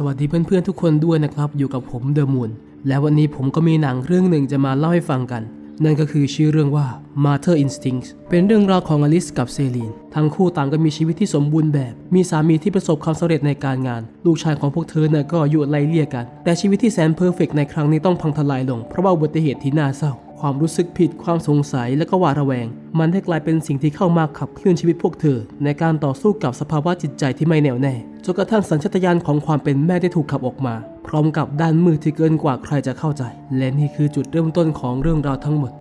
สวัสดีเพื่อนๆทุกคนด้วยนะครับ อยู่กับผมเดอะมูนและวันนี้ผมก็มีหนังเรื่องหนึ่งจะมาเล่าให้ฟังกัน นั่นก็คือชื่อเรื่องว่า Mother Instincts เป็นเรื่องราวของอลิสกับเซลีน ทั้งคู่ต่างก็มีชีวิตที่สมบูรณ์แบบ มีสามีที่ประสบความสำเร็จในการงาน ลูกชายของพวกเธอเนี่ยก็อายุไล่เลี่ยกัน แต่ชีวิตที่แสนเพอร์เฟกต์ในครั้งนี้ต้องพังทลายลงเพราะว่าอุบัติเหตุที่น่าเศร้า ความรู้สึกผิดความสงสัยและก็หวาดระแวง มันได้กลายเป็นสิ่งที่เข้ามาขับเคลื่อนชีวิตพวกเธอ ในการต่อสู้กับสภาวะจิตใจที่ไม่แน่วแน่จนกระทั่งสัญชาตญาณของความเป็นแม่ได้ถูกขับออกมา พร้อมกับด้านมืดที่เกินกว่าใครจะเข้าใจ และนี่คือจุดเริ่มต้นของเรื่องราวทั้งหมด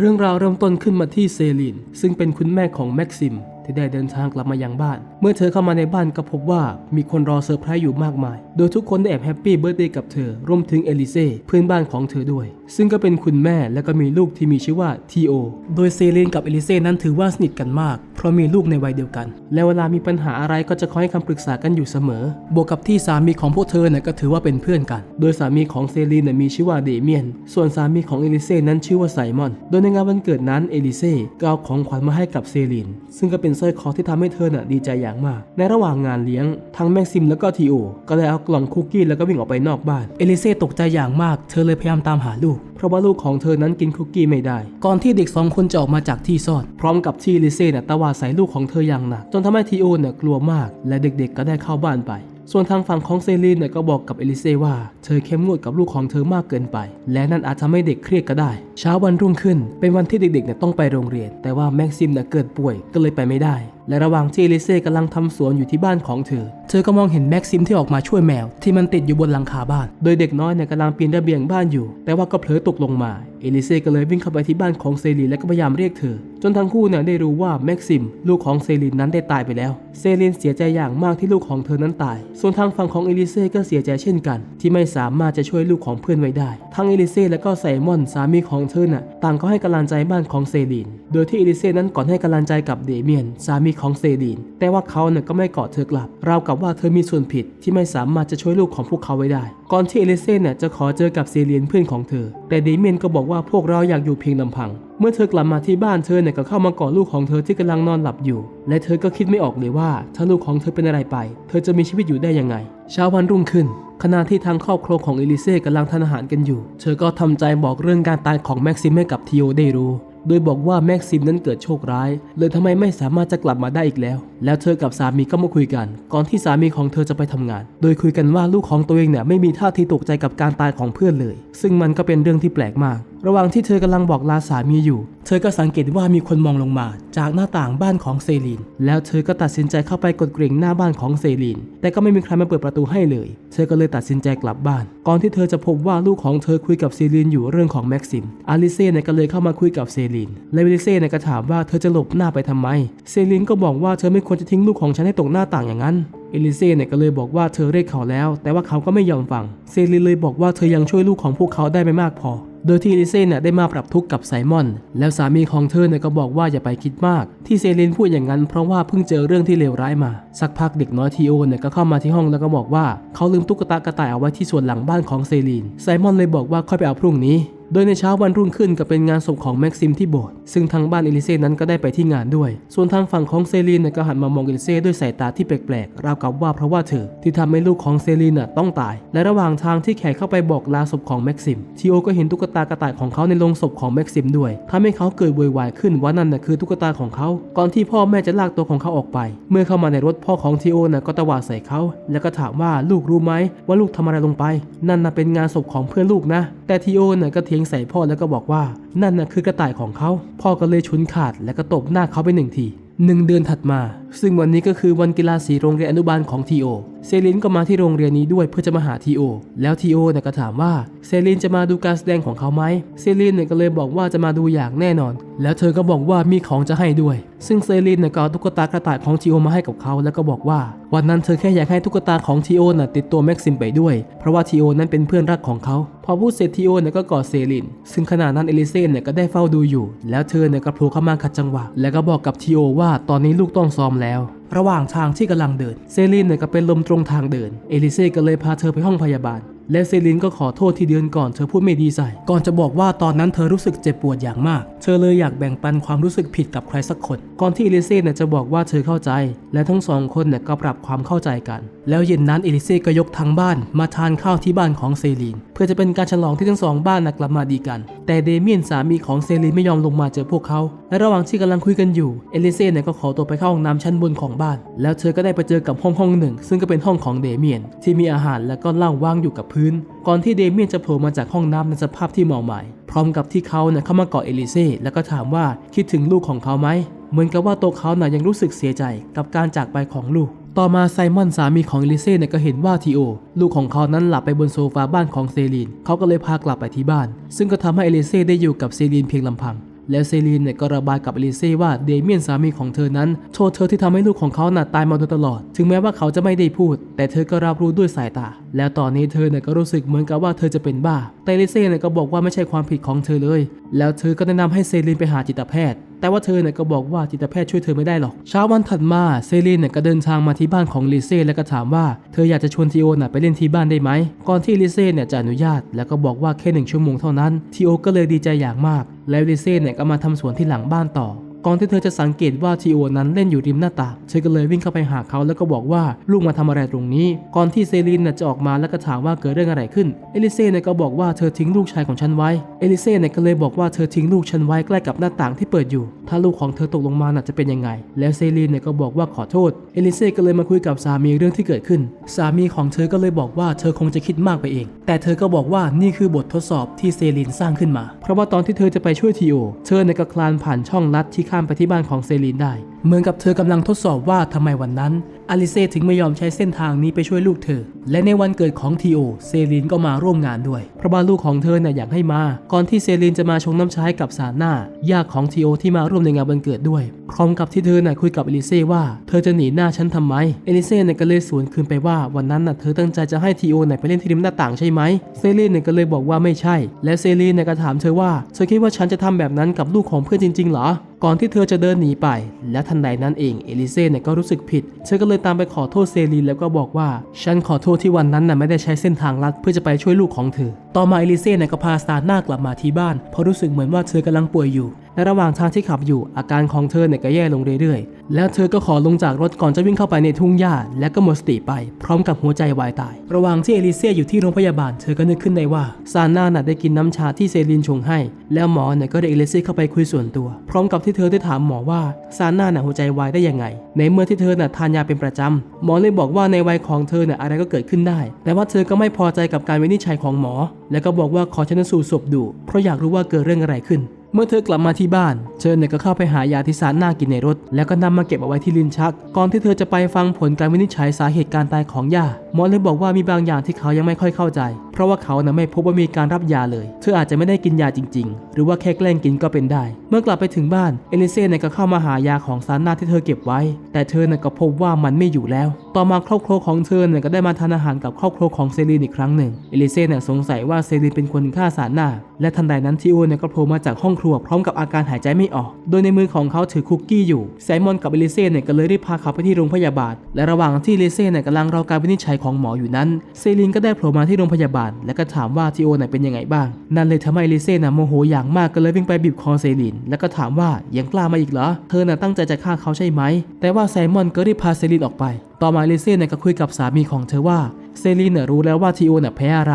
เรื่องราวเริ่มต้นขึ้นมาที่เซลีนซึ่งเป็นคุณแม่ของแม็กซิม ที่ได้เดินทางกลับมายังบ้าน เมื่อเธอเข้ามาในบ้านก็พบว่ามีคนรอเซอร์ไพรส์อยู่มากมาย โดยทุกคนได้แอบแฮปปี้เบิร์ดเดย์กับเธอรวมถึงเอลิเซ่เพื่อนบ้านของเธอด้วย ซึ่งก็เป็นคุณแม่และก็มีลูกที่มีชื่อว่าทีโอโดยเซลีนกับเอลิเซ่นั้นถือว่าสนิทกันมาก เพราะมีลูกในวัยเดียวกัน และเวลามีปัญหาอะไรก็จะคอยให้คำปรึกษากันอยู่เสมอ บวกกับที่สามีของพวกเธอเนี่ยก็ถือว่าเป็นเพื่อนกัน โดยสามีของเซลีนเนี่ยมีชื่อว่าเดเมียน ส่วนสามีของเอลิเซ่นั้นชื่อว่าไซมอน โดยในงานวันเกิดนั้นเอลิเซ่ก็เอาของขวัญมาให้กับเซลีน ซึ่งก็เป็นสร้อยคอที่ทำให้เธอน่ะดีใจอย่างมาก ในระหว่างงานเลี้ยงทั้งแม็กซิมแล้วก็ทีโอก็ได้เอากล่องคุกกี้แล้วก็วิ่งออกไปนอกบ้าน เอลิเซ่ตกใจอย่างมาก เธอเลยพยายามตามหาลูก เพราะว่าลูกของเธอนั้นกินคุกกี้ไม่ได้ ก่อนที่เด็กสองคนจะออกมาจากที่ซ่อนพร้อมกับที่เอลิเซ่เนี่ยตะวาดใส่ลูกของเธออย่างหนักจนทำให้ทีโอเนี่ยกลัวมาก และเด็กๆก็ได้เข้าบ้านไป ส่วนทางฝั่งของเซรีนเนี่ยก็บอกกับเอลิเซ่ว่า เธอเข้มงวดกับลูกของเธอมากเกินไป และนั่นอาจทำให้เด็กเครียดก็ได้ เช้าวันรุ่งขึ้น เป็นวันที่เด็กๆเนี่ยต้องไปโรงเรียน แต่ว่าแม็กซิมเนี่ยเกิดป่วยก็เลยไปไม่ได้ และระหว่างที่เอลิเซ่กำลังทำสวนอยู่ที่บ้านของเธอ เธอก็มองเห็นแม็กซิมที่ออกมาช่วยแมว ที่มันติดอยู่บนหลังคาบ้าน โดยเด็กน้อยเนี่ยกำลังปีนระเบียงบ้านอยู่ แต่ว่าก็เผลอตกลงมา เอลิเซ่ก็เลยวิ่งเข้าไปที่บ้านของเซรีนและก็พยายามเรียกเธอ จนทั้งคู่เนี่ยได้รู้ว่าแม็กซิม ลูกของเซรีนนั้นได้ตายไปแล้ว เซรีนเสียใจอย่างมากที่ลูกของเธอนั้นตาย ส่วนทางฝั่งของเอลิเซ่ก็เสียใจเช่นกัน ที่ไม่สามารถจะช่วยลูกของเพื่อนไว้ได้ ทั้งเอลิเซ่และก็ไซมอนสามีของเธอน่ะต่างก็ให้กำลังใจบ้านของเซรีน โดยที่เอลิเซ่นั้นก่อนให้กำลังใจกับเดเมียนสามีของเซรีนแต่ว่าเขาเนี่ยก็ไม่กอดเธอกลับราวกับว่าเธอมีส่วนผิดที่ไม่สามารถจะช่วยลูกของพวกเขาไว้ได้ ก่อนที่เอลิเซ่เนี่ยจะขอเจอกับเซเลียนเพื่อนของเธอ แต่เดเมียนก็บอกว่าพวกเราอยากอยู่เพียงลำพัง เมื่อเธอกลับมาที่บ้านเธอเนี่ยก็เข้ามากอดลูกของเธอที่กำลังนอนหลับอยู่ และเธอก็คิดไม่ออกเลยว่า ถ้าลูกของเธอเป็นอะไรไป เธอจะมีชีวิตอยู่ได้ยังไง เช้าวันรุ่งขึ้นขณะที่ทางครอบครัวของเอลิเซ่กำลังทานอาหารกันอยู่ เธอก็ทำใจบอกเรื่องการตายของแม็กซิมให้กับทีโอได้รู้ โดยบอกว่าแม็กซิมนั้นเกิดโชคร้าย เลยทำไมไม่สามารถจะกลับมาได้อีกแล้ว แล้วเธอกับสามีก็มาคุยกัน ก่อนที่สามีของเธอจะไปทำงาน โดยคุยกันว่าลูกของตัวเองเนี่ยไม่มีท่าทีตกใจกับการตายของเพื่อนเลย ซึ่งมันก็เป็นเรื่องที่แปลกมาก ระหว่างที่เธอกำลังบอกลาสามีอยู่ เธอก็สังเกตว่ามีคนมองลงมา จากหน้าต่างบ้านของเซลีน แล้วเธอก็ตัดสินใจเข้าไปกดกริ่งหน้าบ้านของเซลีน แต่ก็ไม่มีใครมาเปิดประตูให้เลยเธอก็เลยตัดสินใจกลับบ้าน ก่อนที่เธอจะพบว่าลูกของเธอคุยกับเซลีนอยู่เรื่องของแม็กซิม อาลิเซ่เนี่ยก็เลยเข้ามาคุยกับเซลีน และวิลิเซ่เนี่ยก็ถามว่าเธอจะหลบหน้าไปทำไม เซลีนก็บอกว่าเธอไม่ควรจะทิ้งลูกของฉันให้ตกหน้าต่างอย่างนั้น เอลิเซ่เนี่ยก็เลยบอกว่าเธอเรียกเขาแล้ว แต่ว่าเขาก็ไม่ยอมฟัง เซลีนเลยบอกว่าเธอยังช่วยลูกของพวกเขาได้ไม่มากพอโดยที่อลิเซ่เนี่ยได้มาปรับทุกข์กับไซมอน แล้วสามีของเธอเนี่ยก็บอกว่าอย่าไปคิดมาก ที่เซลีนพูดอย่างนั้นเพราะว่าเพิ่งเจอเรื่องที่เลวร้ายมา สักพักเด็กน้อยทีโอเนี่ยก็เข้ามาที่ห้องแล้วก็บอกว่า เขาลืมตุ๊กตากระต่ายเอาไว้ที่ส่วนหลังบ้านของเซลีนไซมอนเลยบอกว่าค่อยไปเอาพรุ่งนี้ โดยในเช้าวันรุ่งขึ้นก็เป็นงานศพของแม็กซิมที่โบสถ์ซึ่งทางบ้านเอลิเซ่นั้นก็ได้ไปที่งานด้วย ส่วนทางฝั่งของเซลีนก็หันมามองเอลิเซ่ด้วยสายตาที่แปลกๆ ราวกับว่าเพราะว่าเธอที่ทำให้ลูกของเซลีนต้องตาย และระหว่างทางที่แขกเข้าไปบอกลาศพของแม็กซิมทีโอก็เห็นตุ๊กตากระต่ายของเขาในโรงศพของแม็กซิมด้วยทำให้เขาเกิดโวยวายขึ้นว่านั่นน่ะคือตุ๊กตาของเขา ก่อนที่พ่อแม่จะลากตัวของเขาออกไป เมื่อเข้ามาในรถพ่อของทีโอน่ะก็ตวาดใส่เขา แล้วก็ถามว่าลูกรู้ไหมว่าลูกทำอะไรลงไป นั่นน่ะเป็นงานศพของเพื่อนลูกนะ แต่ทีโอน่ะก็เถียงใส่พ่อแล้วก็บอกว่า นั่นน่ะคือกระต่ายของเขา พ่อก็เลยชุนขาดและก็ตบหน้าเขาไปหนึ่งทีหนึ่งเดือนถัดมา ซึ่งวันนี้ก็คือวันกีฬาสีโรงเรียนอนุบาลของทีโอ เซลินก็มาที่โรงเรียนนี้ด้วยเพื่อจะมาหาทีโอ แล้วทีโอเนี่ยก็ถามว่าเซลินจะมาดูการแสดงของเขาไหมเซลินเนี่ยก็เลยบอกว่าจะมาดูอย่างแน่นอน แล้วเธอก็บอกว่ามีของจะให้ด้วย ซึ่งเซลินเนี่ยก็เอาตุ๊กตากระต่ายของทีโอมาให้กับเขาแล้วก็บอกว่า วันนั้นเธอแค่อยากให้ตุ๊กตาของทีโอน่ะติดตัวแม็กซิมไปด้วย เพราะว่าทีโอนั้นเป็นเพื่อนรักของเขาพอพูดเสร็จทีโอเนี่ยก็กอดเซลิน ซึ่งขณะนั้นเอลิเซ่เนี่ยก็ได้เฝ้าดูอยู่ แล้วเธอเนี่ยก็โผล่เข้ามาขัดจังหวะ แล้วก็บอกกับทีโอว่าตอนนี้ลูกต้องซ้อมแล้ว ระหว่างทางที่กำลังเดิน เซรีนเนี่ยก็เป็นลมตรงทางเดิน เอลิเซ่ก็เลยพาเธอไปห้องพยาบาล และเซลินก็ขอโทษที่เดือนก่อนเธอพูดไม่ดีใส่ ก่อนจะบอกว่าตอนนั้นเธอรู้สึกเจ็บปวดอย่างมาก เธอเลยอยากแบ่งปันความรู้สึกผิดกับใครสักคน ก่อนที่เอลิเซ่เนี่ยจะบอกว่าเธอเข้าใจ และทั้งสองคนเนี่ยก็ปรับความเข้าใจกัน แล้วเย็นนั้นเอลิเซ่ก็ยกทางบ้าน มาทานข้าวที่บ้านของเซลิน เพื่อจะเป็นการฉลองที่ทั้งสองบ้านนะกลับมาดีกัน แต่เดเมียนสามีของเซลินไม่ยอมลงมาเจอพวกเขา และระหว่างที่กำลังคุยกันอยู่เอลิเซ่เนี่ยก็ขอตัวไปเข้าห้องน้ำชั้นบนของบ้าน แล้วเธอก็ได้ไปเจอกับห้องห้องหนึ่ง ซึ่งก็เป็นห้องของเดเมียนที่มีอาหารและก็เหล้าวางอยู่กับพื้นก่อนที่เดเมียนจะโผล่มาจากห้องน้ำในสภาพที่เมาหมาย พร้อมกับที่เขาเนี่ยเข้ามากอดเอลิเซ่แล้วก็ถามว่าคิดถึงลูกของเขาไหม เหมือนกับว่าตัวเขาน่ะยังรู้สึกเสียใจกับการจากไปของลูก ต่อมาไซมอนสามีของเอลิเซ่เนี่ยก็เห็นว่าทีโอ ลูกของเขานั้นหลับไปบนโซฟาบ้านของเซลีนเขาก็เลยพากลับไปที่บ้าน ซึ่งก็ทำให้เอลิเซ่ได้อยู่กับเซลีนเพียงลำพัง แล้วเซลีนเนี่ยก็ระบายกับเอลิเซ่ว่าเดเมียนสามีของเธอนั้นโทษเธอที่ทำให้ลูกของเขาหนาตายมาโดยตลอด ถึงแม้ว่าเขาจะไม่ได้พูด แต่เธอก็รับรู้ด้วยสายตา แล้วตอนนี้เธอเนี่ยก็รู้สึกเหมือนกับว่าเธอจะเป็นบ้า แต่เอลิเซ่เนี่ยก็บอกว่าไม่ใช่ความผิดของเธอเลย แล้วเธอก็แนะนำให้เซลีนไปหาจิตแพทย์ แต่ว่าเธอเนี่ยก็บอกว่าจิตแพทย์ช่วยเธอไม่ได้หรอก เช้าวันถัดมาเซรีนเนี่ยก็เดินทางมาที่บ้านของลิเซ่แล้วก็ถามว่าเธออยากจะชวนทีโอน่ะไปเล่นที่บ้านได้ไหม ก่อนที่ลิเซ่เนี่ยจะอนุญาต แล้วก็บอกว่าแค่หนึ่งชั่วโมงเท่านั้นทีโอก็เลยดีใจอย่างมาก แล้วลิเซ่เนี่ยก็มาทำสวนที่หลังบ้านต่อ ก่อนที่เธอจะสังเกตว่าทีโอนั้นเล่นอยู่ริมหน้าต่างเธอก็เลยวิ่งเข้าไปหาเขาแล้วก็บอกว่าลูกมาทำอะไรตรงนี้ ก่อนที่เซลีนน่ะจะออกมาแล้วก็ถามว่าเกิดเรื่องอะไรขึ้น เอลิเซ่เนี่ยก็บอกว่าเธอทิ้งลูกชายของฉันไว้ เอลิเซ่เนี่ยก็เลยบอกว่าเธอทิ้งลูกฉันไว้ใกล้กับหน้าต่างที่เปิดอยู่ ถ้าลูกของเธอตกลงมาน่ะจะเป็นยังไง แล้วเซลีนเนี่ยก็บอกว่าขอโทษ เอลิเซ่ก็เลยมาคุยกับสามีเรื่องที่เกิดขึ้น สามีของเธอก็เลยบอกว่าเธอคงจะคิดมากไปเอง แต่เธอก็บอกว่านี่คือบททดสอบที่เซลีนสร้างขึ้นมา เพราะว่าตอนที่เธอจะไปช่วยทีโอ เธอเนี่ยก็คลานผ่านช่องลัดที่ข้ามไปที่บ้านของเซลีนได้ เหมือนกับเธอกำลังทดสอบว่าทำไมวันนั้นอลิเซ่ถึงไม่ยอมใช้เส้นทางนี้ไปช่วยลูกเธอ และในวันเกิดของทีโอเซลีนก็มาร่วมงานด้วย เพราะว่าลูกของเธอเนี่ยอยากให้มา ก่อนที่เซลีนจะมาชงน้ำชาให้กับซาหน่าญาติของทีโอที่มาร่วมในงานวันเกิดด้วย พร้อมกับที่เธอน่ะคุยกับอลิเซ่ว่าเธอจะหนีหน้าฉันทำไมอลิเซ่เนี่ยก็เลยสวนคืนไปว่าวันนั้นน่ะเธอตั้งใจจะให้ทีโอเนี่ยไปเล่นที่ริมหน้าต่างใช่ไหมเซลีนเนี่ยก็เลยบอกว่าไม่ใช่ และเซลีนเนี่ยก็ถามเธอว่าเธอคิดว่าฉันจะทำแบบนั้นกับลูกของเพื่อนจริงๆเหรอก่อนที่เธอจะเดินหนีไป และทันใดนั้นเองเอลิเซ่เนี่ยก็รู้สึกผิด เธอก็เลยตามไปขอโทษเซลีนแล้วก็บอกว่า ฉันขอโทษที่วันนั้นน่ะไม่ได้ใช้เส้นทางลัดเพื่อจะไปช่วยลูกของเธอ ต่อมาเอลิเซ่เนี่ยก็พาสตาน่ากลับมาที่บ้าน เพราะรู้สึกเหมือนว่าเธอกำลังป่วยอยู่และระหว่างทางที่ขับอยู่อาการของเธอเนี่ยก็แย่ลงเรื่อยๆ แล้วเธอก็ขอลงจากรถก่อนจะวิ่งเข้าไปในทุ่งหญ้าและก็หมดสติไป พร้อมกับหัวใจวายตาย ระหว่างที่เอลิเซ่อยู่ที่โรงพยาบาลเธอก็นึกขึ้นได้ว่าซาน่าน่ะได้กินน้ำชาที่เซลินชงให้ แล้วหมอเนี่ยก็เรียกเอลิเซ่เข้าไปคุยส่วนตัว พร้อมกับที่เธออได้ถามหมอว่าซาน่าน่ะหัวใจวายได้ยังไง ในเมื่อที่เธอน่ะทานยาเป็นประจำหมอเลยบอกว่าในวัยของเธอเนี่ยอะไรก็เกิดขึ้นได้ แต่ว่าเธอก็ไม่พอใจกับการวินิจฉัยของหมอ และก็บอกว่าขอชันสูตรศพดู เพราะอยากรู้ว่าเกิดเรื่องอะไรขึ้น เมื่อเธอกลับมาที่บ้าน เชิญเนี่ยก็เข้าไปหายาที่สารนากินในรถ แล้วก็นำมาเก็บเอาไว้ที่ลิ้นชัก ก่อนที่เธอจะไปฟังผลการวินิจฉัยสาเหตุการตายของย่าหมอเลยบอกว่ามีบางอย่างที่เขายังไม่ค่อยเข้าใจ เพราะว่าเขาน่ะไม่พบว่ามีการรับยาเลย เธออาจจะไม่ได้กินยาจริง ๆ หรือว่าแค่แกล้งกินก็เป็นได้ เมื่อกลับไปถึงบ้านเอลิเซ่เนี่ยก็เข้ามาหายาของซารนาที่เธอเก็บไว้ แต่เธอเนี่ยก็พบว่ามันไม่อยู่แล้ว ต่อมาครอบครัวของเธอเนี่ยก็ได้มาทานอาหารกับครอบครัวของเซรีนอีกครั้งหนึ่งเอลิเซ่เนี่ยสงสัยว่าเซรีนเป็นคนฆ่าซารนา และทันใดนั้นทีโอเนี่ยก็โผล่มาจากห้องครัวพร้อมกับอาการหายใจไม่ออก โดยในมือของเขาถือคุกกี้อยู่ไซมอนกับเอลิเซ่เนี่ยก็เลยรีบพาเขาไปที่โรงพยาบาล และระหว่างที่เอลิเซ่เนี่ยกำลังรอการวินิจฉัยของหมออยู่นั้นเซรีนก็ได้โผล่มาที่โรงพยาบาล และก็ถามว่าทีโอเนี่ยเป็นยังไงบ้าง นั่นเลยทำให้เอลิเซ่น่ะโมโหอย่างมากก็เลยวิ่งไปบีบคอเซรีนแล้วก็ถามว่ายังกล้ามาอีกเหรอเธอน่ะตั้งใจจะฆ่าเขาใช่ไหมแต่ว่าไซมอนก็รีบพาเซรีนออกไป ต่อมาเอลิเซ่เนี่ยก็คุยกับสามีของเธอว่า เซรีนเนี่ยรู้แล้วว่าทีโอเนี่ยแพ้อะไร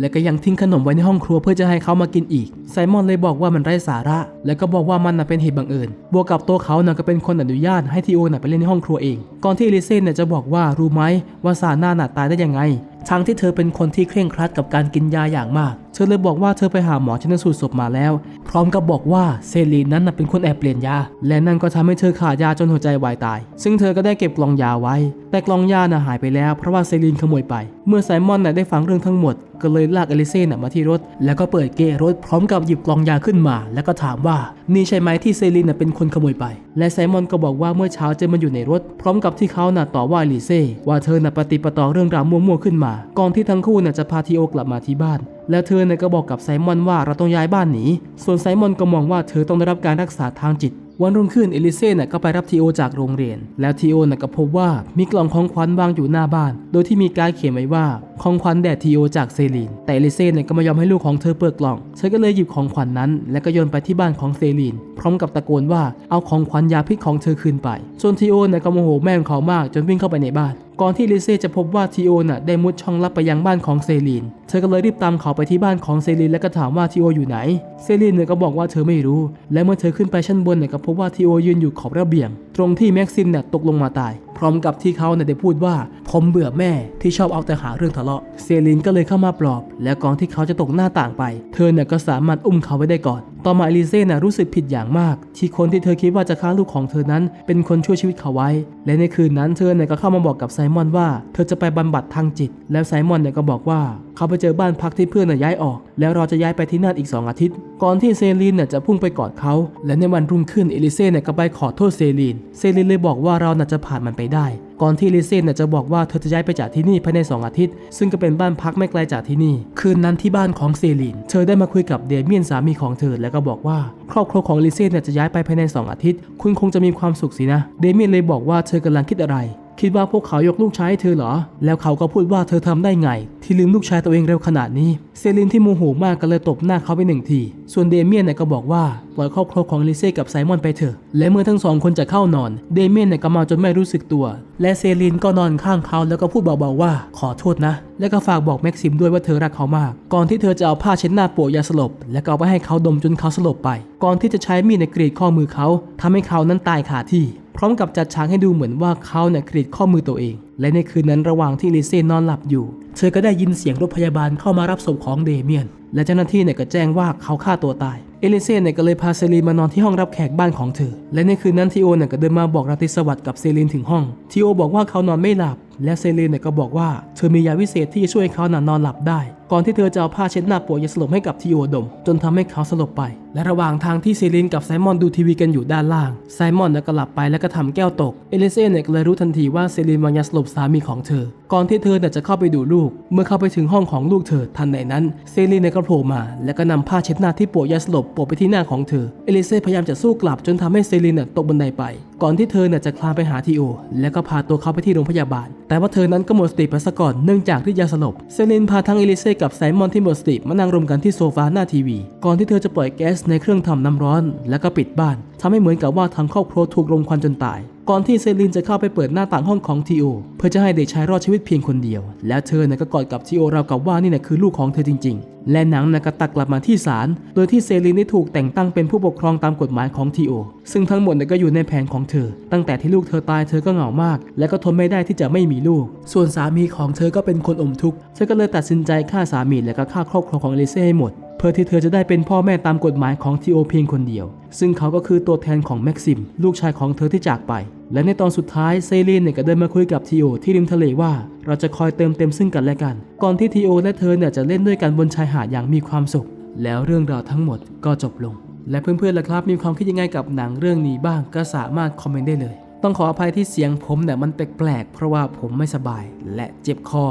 และก็ยังทิ้งขนมไว้ในห้องครัวเพื่อจะให้เขามากินอีก ไซมอนเลยบอกว่ามันไร้สาระ แล้วก็บอกว่ามันน่ะเป็นเหตุบังเอิญ บวกกับตัวเขาเนี่ยก็เป็นคนอนุญาตให้ทีโอน่ยไปเล่นในห้องครัวเอง ก่อนที่เอลิเซ่เนี่ยจะบอกว่ารู้ไหมว่าซาน่าน่ะตายได้ยังไง ทั้งที่เธอเป็นคนที่เคร่งครัดกับการกินยาอย่างมาก เธอเลยบอกว่าเธอไปหาหมอชันสูตรศพมาแล้ว พร้อมกับบอกว่าเซรีนนั้นเป็นคนแอบเปลี่ยนยา และนั่นก็ทำให้เธอขาดยาจนหัวใจวายตาย ซึ่งเธอก็ได้เก็บกล่องยาไว้ แต่กล่องยาน่ะหายไปแล้วเพราะว่าเซรีนขโมยไป เมื่อไซมอนน่ะได้ฟังเรื่องทั้งหมดก็เลยลากเอลิเซ่น่ะมาที่รถ แล้วก็เปิดเกะรถพร้อมกับหยิบกล่องยาขึ้นมา แล้วก็ถามว่านี่ใช่ไหมที่เซรีนน่ะเป็นคนขโมยไป และไซมอนก็บอกว่าเมื่อเช้าเจอมันอยู่ในรถ พร้อมกับที่เขาน่ะต่อว่าเอลิเซ่ว่าเธอน่ะปฏิปต่อเรื่องราวมั่วๆขึ้นมา ก่อนที่ทั้งคู่น่ะจะพาทีโอกลับมาที่บ้านแล้วเธอเนี่ยก็บอกกับไซมอนว่าเราต้องย้ายบ้านหนี ส่วนไซมอนก็มองว่าเธอต้องได้รับการรักษาทางจิต วันรุ่งขึ้นเอลิเซ่น่ะก็ไปรับทีโอจากโรงเรียน แล้วทีโอน่ะก็พบว่ามีกล่องของขวัญวางอยู่หน้าบ้าน โดยที่มีการเขียนไว้ว่าของขวัญแด่ทีโอจากเซลีน แต่เอลิเซ่เนี่ยก็ไม่ยอมให้ลูกของเธอเปิดกล่องเธอก็เลยหยิบของขวัญนั้น และก็โยนไปที่บ้านของเซลีน พร้อมกับตะโกนว่าเอาของขวัญยาพิษของเธอคืนไปจนทีโอเนี่ยก็โมโหแม่ของเขามากจนวิ่งเข้าไปในบ้าน ก่อนที่ลิเซ่จะพบว่าทีโอน่ะได้มุดช่องลับไปยังบ้านของเซลีน เธอก็เลยรีบตามเขาไปที่บ้านของเซลีนและก็ถามว่าทีโออยู่ไหน เซลีนเนี่ยก็บอกว่าเธอไม่รู้ และเมื่อเธอขึ้นไปชั้นบนเนี่ยก็พบว่าทีโอยืนอยู่ขอบระเบียง ตรงที่แม็กซิมเนี่ยตกลงมาตาย พร้อมกับที่เขาเนี่ยได้พูดว่า ผมเบื่อแม่ที่ชอบเอาแต่หาเรื่องทะเลาะ เซลีนก็เลยเข้ามาปลอบ และก่อนที่เขาจะตกหน้าต่างไป เธอเนี่ยก็สามารถอุ้มเขาไว้ได้ก่อน ต่อมาอลิเซ่น่ะรู้สึกผิดอย่างมาก ที่คนที่เธอคิดว่าจะฆ่าลูกของเธอนั้น เป็นคนช่วยชีวิตเขาไว้ และในคืนนั้นเธอเนี่ยก็เข้ามาบอกกับไซมอนว่า เธอจะไปบำบัดทางจิต แล้วไซมอนเนี่ยก็บอกว่า เขาไปเจอบ้านพักที่เพื่อนน่ะย้ายออกแล้วเราจะย้ายไปที่นั่นอีก 2 อาทิตย์ ก่อนที่เซลีนเนี่ยจะพุ่งไปกอดเขา และในวันรุ่งขึ้นเอลิเซ่เนี่ยก็ไปขอโทษเซลีน เซลีนเลยบอกว่าเราน่ะจะผ่านมันไปได้ ก่อนที่ลิเซ่เนี่ยจะบอกว่าเธอจะย้ายไปจากที่นี่ภายใน 2 อาทิตย์ ซึ่งก็เป็นบ้านพักไม่ไกลจากที่นี่ คืนนั้นที่บ้านของเซลีน เธอได้มาคุยกับเดเมียนสามีของเธอ แล้วก็บอกว่า ครอบครัวของลิเซ่เนี่ยจะย้ายไปภายใน 2 อาทิตย์ คุณคงจะมีความสุขสินะ เดเมียนเลยบอกว่าเธอกำลังคิดอะไร คิดว่าพวกเขายกลูกชายให้เธอเหรอ แล้วเขาก็พูดว่าเธอทำได้ไง ที่ลืมลูกชายตัวเองเร็วขนาดนี้ เซลินที่โมโหมากก็เลยตบหน้าเขาไปหนึ่งที ส่วนเดเมียนเนี่ยก็บอกว่าปล่อยครอบครัวของลิเซ่กับไซมอนไปเถอะ และเมื่อทั้งสองคนจะเข้านอน เดเมียนเนี่ยก็มาจนไม่รู้สึกตัว และเซลินก็นอนข้างเขาแล้วก็พูดเบาๆว่าขอโทษนะ แล้วก็ฝากบอกแม็กซิมด้วยว่าเธอรักเขามาก ก่อนที่เธอจะเอาผ้าเช็ดหน้าโปะยาสลบ แล้วก็เอาไปให้เขาดมจนเขาสลบไป ก่อนที่จะใช้มีดในกรีดข้อมือเขาทำให้เขานั้นตายขาที่ พร้อมกับจัดฉากให้ดูเหมือนว่าเขาเนี่ยกรีดข้อมือตัวเอง และในคืนนั้นระหว่างที่ลิเซ่นอนหลับอยู่ เธอก็ได้ยินเสียงรถพยาบาลเข้ามารับศพของเดเมียน และเจ้าหน้าที่เนี่ยก็แจ้งว่าเขาฆ่าตัวตาย เอลิเซ่เนี่ยก็เลยพาเซลีนมานอนที่ห้องรับแขกบ้านของเธอ และในคืนนั้นทีโอเนี่ยก็เดินมาบอกราตรีสวัสดิ์กับเซลีนถึงห้องทีโอบอกว่าเขานอนไม่หลับและเซลีนเนี่ยก็บอกว่าเธอมียาวิเศษที่จะช่วยเขาน่ะนอนหลับได้ ก่อนที่เธอจะเอาผ้าเช็ดหน้าโปะยาสลบให้กับทีโอดม จนทำให้เขาสลบไป และระหว่างทางที่เซลีนกับไซมอนดูทีวีกันอยู่ด้านล่าง ไซมอนเนี่ยก็หลับไปแล้วก็ทำแก้วตก เอลิเซ่เนี่ยก็เลยรู้ทันทีว่าเซลีนวางยาสลบสามีของเธอ ก่อนที่เธอเนี่ยจะเข้าไปดูลูก เมื่อเข้าไปถึงห้องของลูกเธอทันใดนั้นเซลีนเนี่ยก็โผล่มา แล้วก็นำผ้าเช็ดหน้าที่โปะยาสลบโปะไปที่หน้าของเธอ เอลิเซ่พยายามจะสู้กลับจนทำให้เซลีนเนี่ยตกบันไดไป ก่อนที่เธอเนี่ยจะคลานไปหาทีโอ แล้วก็พาตัวเขาไปที่โรงพยาบาล แต่ว่าเธอนั้นก็หมดสติไปซะก่อนเนื่องจากฤทธิ์ยาสลบ เซลินพาทั้งเอลิเซ่กับไซมอนที่หมดสติมานั่งรวมกันที่โซฟาหน้าทีวี ก่อนที่เธอจะปล่อยแก๊สในเครื่องทำน้ำร้อน แล้วก็ปิดบ้านทำให้เหมือนกับว่าทั้งครอบครัวถูกลมควันจนตาย ก่อนที่เซลินจะเข้าไปเปิดหน้าต่างห้องของทีโอเพื่อจะให้เด็กชายรอดชีวิตเพียงคนเดียว แล้วเธอเนี่ยก็กอดกับทีโอราวกับว่านี่เนี่ยคือลูกของเธอจริง ๆ และหนังเนี่ยก็ตัดกลับมาที่ศาลโดยที่เซลินได้ถูกแต่งตั้งเป็นผู้ปกครองตามกฎหมายของทีโอซึ่งทั้งหมดเนี่ยก็อยู่ในแผนของเธอ ตั้งแต่ที่ลูกเธอตายเธอก็เหงามาก และก็ทนไม่ได้ที่จะไม่มีลูก ส่วนสามีของเธอก็เป็นคนอมทุกข์เธอก็เลยตัดสินใจฆ่าสามีและก็ฆ่าครอบครัวของเอลิเซ่ให้หมดเพื่อที่เธอจะได้เป็นพ่อแม่ตามกฎหมายของทีโอเพียงคนเดียว ซึ่งเขาก็คือตัวแทนของแม็กซิม ลูกชายของเธอที่จากไป และในตอนสุดท้ายเซลีนเนี่ยก็เดินมาคุยกับทีโอที่ริมทะเลว่า เราจะคอยเติมเต็มซึ่งกันและกัน ก่อนที่ทีโอและเธอเนี่ยจะเล่นด้วยกันบนชายหาดอย่างมีความสุข แล้วเรื่องราวทั้งหมดก็จบลง และเพื่อนๆล่ะครับมีความคิดยังไงกับหนังเรื่องนี้บ้างก็สามารถคอมเมนต์ได้เลย ต้องขออภัยที่เสียงผมเนี่ยมันแปลกๆเพราะว่าผมไม่สบาย และเจ็บคอ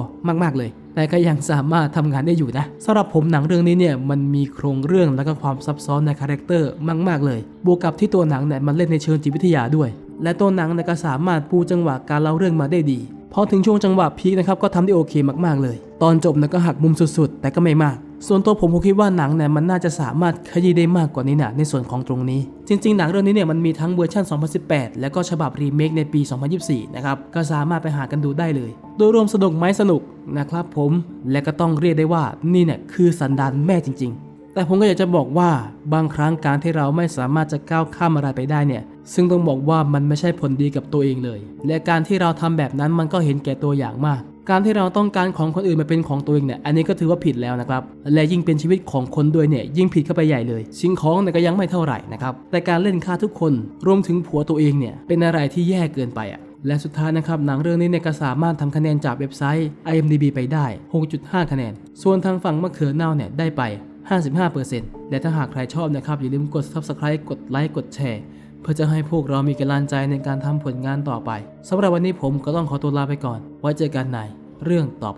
มากๆเลยแต่ก็ยังสามารถทำงานได้อยู่นะสำหรับผมหนังเรื่องนี้เนี่ยมันมีโครงเรื่องและก็ความซับซ้อนในคาแรคเตอร์มาก ๆ เลย บวกกับที่ตัวหนังเนี่ยมันเล่นในเชิงจิตวิทยาด้วย และตัวหนังนก็สามารถปูจังหวะการเล่าเรื่องมาได้ดี พอถึงช่วงจังหวะพีคนะครับก็ทำได้โอเคมากๆเลย ตอนจบนี่ยก็หักมุมสุดๆ แต่ก็ไม่มากส่วนตัวผมผมคิดว่าหนังเนี่ยมันน่าจะสามารถขยี้ได้มากกว่านี้นะในส่วนของตรงนี้ จริง ๆ หนังเรื่องนี้เนี่ยมันมีทั้งเวอร์ชัน 2018 และก็ฉบับรีเมคในปี 2024 นะครับ ก็สามารถไปหากันดูได้เลย โดยรวมสนุกไหมสนุกนะครับผมและก็ต้องเรียกได้ว่านี่เนี่ยคือสันดานแม่จริง ๆ แต่ผมก็อยากจะบอกว่าบางครั้งการที่เราไม่สามารถจะก้าวข้ามอะไรไปได้เนี่ย ซึ่งต้องบอกว่ามันไม่ใช่ผลดีกับตัวเองเลย และการที่เราทำแบบนั้นมันก็เห็นแก่ตัวอย่างมาก การที่เราต้องการของคนอื่นมาเป็นของตัวเองเนี่ย อันนี้ก็ถือว่าผิดแล้วนะครับ และยิ่งเป็นชีวิตของคนด้วยเนี่ยยิ่งผิดเข้าไปใหญ่เลยสิ่งของเนี่ยก็ยังไม่เท่าไหร่นะครับ แต่การเล่นฆ่าทุกคน รวมถึงผัวตัวเองเนี่ยเป็นอะไรที่แย่เกินไปอะและสุดท้ายนะครับหนังเรื่องนี้เนี่ยก็สามารถทำคะแนนจากเว็บไซต์ IMDb ไปได้ 6.5 คะแนน ส่วนทางฝั่งมะเขือเน่าเนี่ยได้ไป 55%และถ้าหากใครชอบนะครับอย่าลืมกด Subscribe กดไลค์กดแชร์ เพื่อจะให้พวกเรามีกำลังใจในการทำผลงานต่อไปสำหรับวันนี้ผมก็ต้องขอตัวลาไปก่อน ไว้เจอกันในเรื่องต่อไป